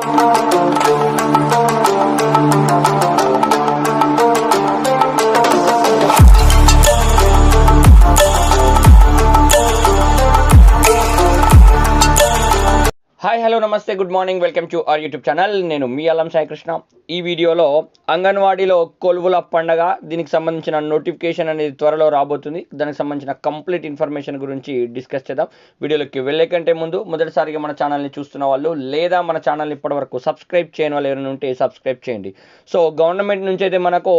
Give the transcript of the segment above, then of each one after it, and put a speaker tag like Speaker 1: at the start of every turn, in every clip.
Speaker 1: Thank you. Hi hello నమస్తే good morning welcome to our YouTube channel నేను మీ అల్లం సాయికృష్ణ. ఈ వీడియోలో అంగన్వాడీలో కొలువుల పండగ దీనికి సంబంధించిన నోటిఫికేషన్ అనేది త్వరలో రాబోతుంది. దానికి సంబంధించిన కంప్లీట్ ఇన్ఫర్మేషన్ గురించి డిస్కస్ చేద్దాం. వీడియోలోకి వెళ్ళే కంటే ముందు మొదటిసారిగా మన ఛానల్ని చూస్తున్న వాళ్ళు లేదా మన ఛానల్ని ఇప్పటివరకు సబ్స్క్రైబ్ చేయని వాళ్ళు ఎవరైనా ఉంటే సబ్స్క్రైబ్ చేయండి. సో గవర్నమెంట్ నుంచి అయితే మనకు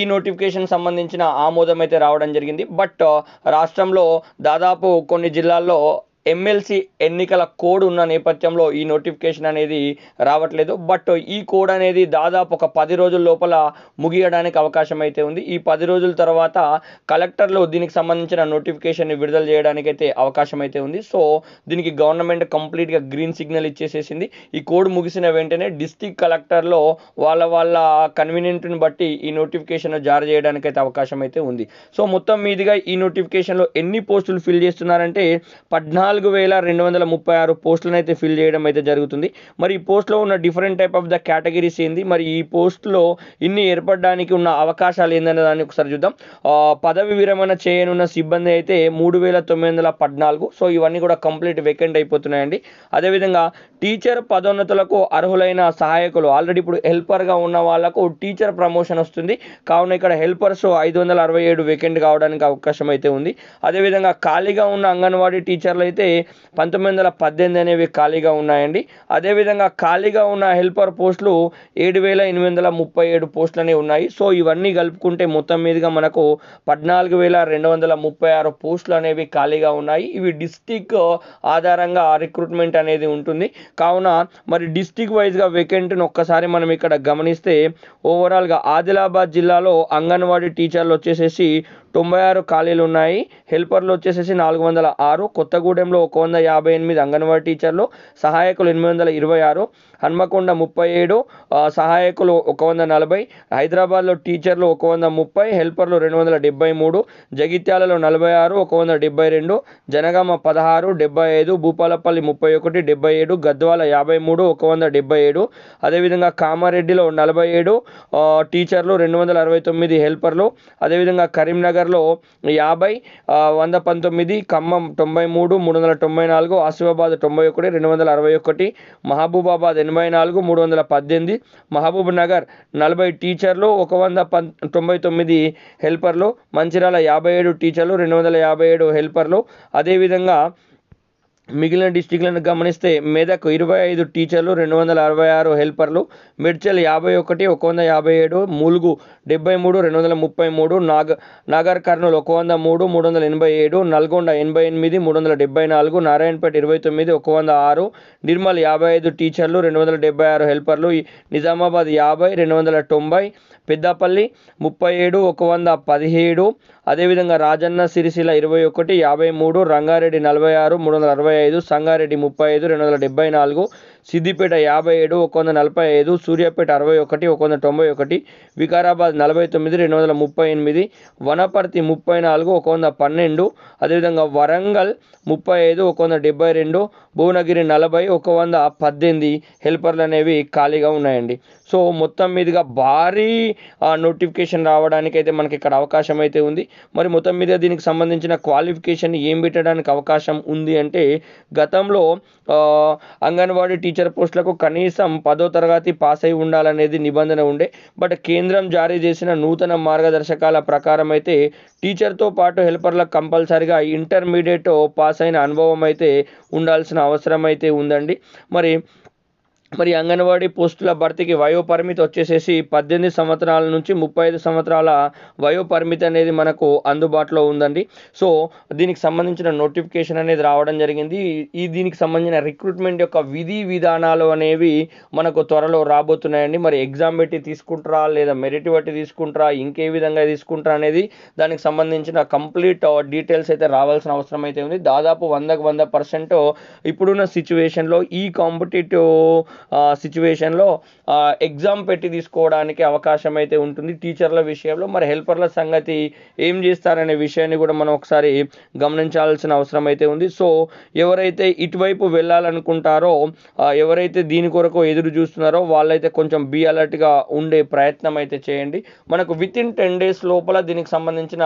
Speaker 1: ఈ నోటిఫికేషన్ సంబంధించిన ఆమోదం అయితే రావడం జరిగింది. బట్ రాష్ట్రంలో దాదాపు కొన్ని జిల్లాల్లో ఎమ్మెల్సీ ఎన్నికల కోడ్ ఉన్న నేపథ్యంలో ఈ నోటిఫికేషన్ అనేది రావట్లేదు. బట్ ఈ కోడ్ అనేది దాదాపు ఒక పది రోజుల లోపల ముగియడానికి అవకాశం అయితే ఉంది. ఈ పది రోజుల తర్వాత కలెక్టర్లు దీనికి సంబంధించిన నోటిఫికేషన్ని విడుదల చేయడానికి అయితే అవకాశం అయితే ఉంది. సో దీనికి గవర్నమెంట్ కంప్లీట్గా గ్రీన్ సిగ్నల్ ఇచ్చేసేసింది. ఈ కోడ్ ముగిసిన వెంటనే డిస్టిక్ కలెక్టర్లో వాళ్ళ వాళ్ళ కన్వీనియంట్ని బట్టి ఈ నోటిఫికేషన్ జారీ చేయడానికి అయితే అవకాశం అయితే ఉంది. సో మొత్తం మీదుగా ఈ నోటిఫికేషన్లో ఎన్ని పోస్టులు ఫిల్ చేస్తున్నారంటే పద్నాలుగు వేల రెండు వందల ముప్పై ఆరు పోస్టులను అయితే ఫిల్ చేయడం అయితే జరుగుతుంది. మరి ఈ పోస్ట్లో ఉన్న different type of the categories ఏంది? మరి ఈ పోస్టులో ఇన్ని ఏర్పడడానికి ఉన్న అవకాశాలు ఏందనే దాన్ని ఒకసారి చూద్దాం. పదవి విరమణ చేయనున్న సిబ్బంది అయితే మూడు వేల తొమ్మిది వందల పద్నాలుగు. సో ఇవన్నీ కూడా కంప్లీట్ వేకెంట్ అయిపోతున్నాయండి. అదేవిధంగా టీచర్ పదోన్నతులకు అర్హులైన సహాయకులు ఆల్రెడీ ఇప్పుడు హెల్పర్గా ఉన్న వాళ్ళకు టీచర్ ప్రమోషన్ వస్తుంది. కావున ఇక్కడ హెల్పర్స్ ఐదు వందల అరవై ఏడు వేకెంట్ కావడానికి అవకాశం అయితే ఉంది. అదేవిధంగా ఖాళీగా ఉన్న అంగన్వాడీ టీచర్లు అయితే పంతొమ్మిది వందల పద్దెనిమిది అనేవి ఖాళీగా ఉన్నాయండి. అదేవిధంగా ఖాళీగా ఉన్న హెల్పర్ పోస్టులు ఏడు వేల ఎనిమిది వందల ముప్పై ఏడు పోస్టులు అనేవి ఉన్నాయి. సో ఇవన్నీ కలుపుకుంటే మొత్తం మీదుగా మనకు పద్నాలుగు వేల రెండు వందల ముప్పై ఆరు పోస్టులు అనేవి ఖాళీగా ఉన్నాయి. ఇవి డిస్టిక్ ఆధారంగా రిక్రూట్మెంట్ అనేది ఉంటుంది. కావున మరి డిస్టిక్ వైజ్గా వేకెంట్ని ఒక్కసారి మనం ఇక్కడ గమనిస్తే ఓవరాల్గా ఆదిలాబాద్ జిల్లాలో అంగన్వాడీ టీచర్లు వచ్చేసేసి తొంభై ఆరు ఖాళీలు ఉన్నాయి హెల్పర్లు వచ్చేసేసి నాలుగు వందల ఆరు కొత్తగూడెంలో ఒక వంద యాభై ఎనిమిది అంగన్వాడీ టీచర్లు సహాయకులు ఎనిమిది వందల ఇరవై ఆరు హన్మకొండ ముప్పై ఏడు సహాయకులు ఒక వంద నలభై హైదరాబాద్లో టీచర్లు ఒక వంద ముప్పై హెల్పర్లు రెండు వందల డెబ్బై మూడు జగిత్యాలలో నలభై ఆరు ఒక వంద డెబ్బై రెండు జనగామ పదహారు డెబ్బై ఐదు భూపాలపల్లి ముప్పై ఒకటి డెబ్బై ఏడు గద్వాల యాభై మూడు ఒక వంద డెబ్బై ఏడు అదేవిధంగా కామారెడ్డిలో నలభై ఏడు టీచర్లు రెండు వందల అరవై తొమ్మిది హెల్పర్లు అదేవిధంగా కరీంనగర్ కరీంనగర్లో యాభై వంద పంతొమ్మిది ఖమ్మం తొంభై మూడు మూడు వందల తొంభై నాలుగు ఆసిఫాబాద్ తొంభై ఒకటి రెండు వందల అరవై ఒకటి మహబూబాబాద్ ఎనభై నాలుగు మూడు వందల పద్దెనిమిది మహబూబ్ నగర్ నలభై టీచర్లు ఒక వంద పం తొంభై తొమ్మిది హెల్పర్లు మంచిర్యాల యాభై ఏడు టీచర్లు రెండు వందల యాభై ఏడు హెల్పర్లు. అదేవిధంగా మిగిలిన డిస్టిక్లను గమనిస్తే మెదక్ ఇరవై ఐదు టీచర్లు రెండు వందల అరవై ఆరు హెల్పర్లు మిడ్చల్ యాభై ఒకటి ఒక వంద యాభై ఏడు ములుగు డెబ్బై మూడు రెండు వందల ముప్పై మూడు నాగ నాగర్ కర్నూలు ఒక వంద మూడు మూడు వందల ఎనభై ఏడు నల్గొండ ఎనభై ఎనిమిది మూడు వందల డెబ్బై నాలుగు నారాయణపేట ఇరవై తొమ్మిది ఒక వంద ఆరు నిర్మల్ యాభై ఐదు టీచర్లు రెండు వందల డెబ్బై ఆరు హెల్పర్లు ఈ నిజామాబాద్ యాభై రెండు వందల తొంభై పెద్దపల్లి ముప్పై ఏడు ఒక వంద పదిహేడు అదేవిధంగా రాజన్న సిరిసిల్ల ఇరవై ఒకటి యాభై మూడు రంగారెడ్డి నలభై ఆరు మూడు వందల అరవై ఐదు సంగారెడ్డి ముప్పై ఐదు రెండు వందల డెబ్బై నాలుగు సిద్దిపేట యాభై ఏడు ఒక వంద నలభై ఐదు సూర్యాపేట అరవై ఒకటి ఒక వంద తొంభై ఒకటి వికారాబాద్ నలభై తొమ్మిది రెండు వందల ముప్పై ఎనిమిది వనపర్తి ముప్పై నాలుగు ఒక వంద పన్నెండు అదేవిధంగా వరంగల్ ముప్పై ఐదు ఒక వంద డెబ్బై రెండు భువనగిరి నలభై ఒక వంద పద్దెనిమిది హెల్పర్లు అనేవి ఖాళీగా ఉన్నాయండి. సో మొత్తం మీదుగా భారీ నోటిఫికేషన్ రావడానికి అయితే మనకి ఇక్కడ అవకాశం అయితే ఉంది. మరి మొత్తం మీద దీనికి సంబంధించిన క్వాలిఫికేషన్ ఏం పెట్టడానికి అవకాశం ఉంది అంటే గతంలో ఆ, అంగన్వాడీ టీచర్ పోస్టులకు కనీసం పదో తరగతి పాస్ అయి ఉండాలనేది నిబంధన ఉండే. బట్ కేంద్రం జారీ చేసిన నూతన మార్గదర్శకాల ప్రకారం అయితే టీచర్తో పాటు హెల్పర్లకు కంపల్సరిగా ఇంటర్మీడియట్ పాస్ అయిన అనుభవం అయితే ఉండాల్సిన అవసరం అయితే ఉందండి. మరి మరి అంగన్వాడీ పోస్టుల భర్తీకి వయో పరిమితి వచ్చేసేసి పద్దెనిమిది సంవత్సరాల నుంచి ముప్పై ఐదు సంవత్సరాల వయో పరిమితి అనేది మనకు అందుబాటులో ఉందండి. సో దీనికి సంబంధించిన నోటిఫికేషన్ అనేది రావడం జరిగింది. ఈ దీనికి సంబంధించిన రిక్రూట్మెంట్ యొక్క విధి విధానాలు అనేవి మనకు త్వరలో రాబోతున్నాయండి. మరి ఎగ్జామ్ పెట్టి తీసుకుంటారా లేదా మెరిట్ బట్టి తీసుకుంటారా ఇంకే విధంగా తీసుకుంటారా అనేది దానికి సంబంధించిన కంప్లీట్ డీటెయిల్స్ అయితే రావాల్సిన అవసరం అయితే ఉంది. దాదాపు వందకు వంద పర్సెంట్ ఇప్పుడున్న సిచ్యువేషన్లో ఈ కాంపిటేటివ్ సిచ్యువేషన్లో ఎగ్జామ్ పెట్టి తీసుకోవడానికి అవకాశం అయితే ఉంటుంది టీచర్ల విషయంలో మరి హెల్పర్ల సంగతి ఏం చేస్తారనే విషయాన్ని కూడా మనం ఒకసారి గమనించాల్సిన అవసరం అయితే ఉంది. సో ఎవరైతే ఇటువైపు వెళ్ళాలనుకుంటారో ఎవరైతే దీని కొరకు ఎదురు చూస్తున్నారో వాళ్ళైతే కొంచెం బీ అలర్ట్గా ఉండే ప్రయత్నం అయితే చేయండి. మనకు విత్ ఇన్ టెన్ డేస్ లోపల దీనికి సంబంధించిన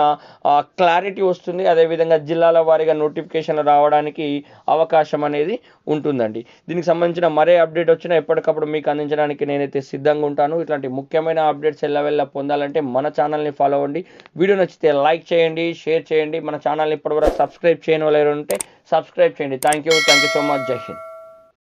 Speaker 1: క్లారిటీ వస్తుంది. అదేవిధంగా జిల్లాల వారీగా నోటిఫికేషన్ రావడానికి అవకాశం అనేది ఉంటుందండి. దీనికి సంబంధించిన మరే అప్డేట్ వచ్చి వచ్చినా ఎప్పటికప్పుడు మీకు అందించడానికి నేనైతే సిద్ధంగా ఉంటాను. ఇట్లాంటి ముఖ్యమైన అప్డేట్స్ ఎల్లవెల్లా పొందాలంటే మన ఛానల్ని ఫాలో అవ్వండి. వీడియో నచ్చితే లైక్ చేయండి షేర్ చేయండి. మన ఛానల్ని ఇప్పటివరకు సబ్స్క్రైబ్ చేయని వాళ్ళు ఎవరు ఉంటే సబ్స్క్రైబ్ చేయండి. Thank you. Thank you so much. జై హింద్.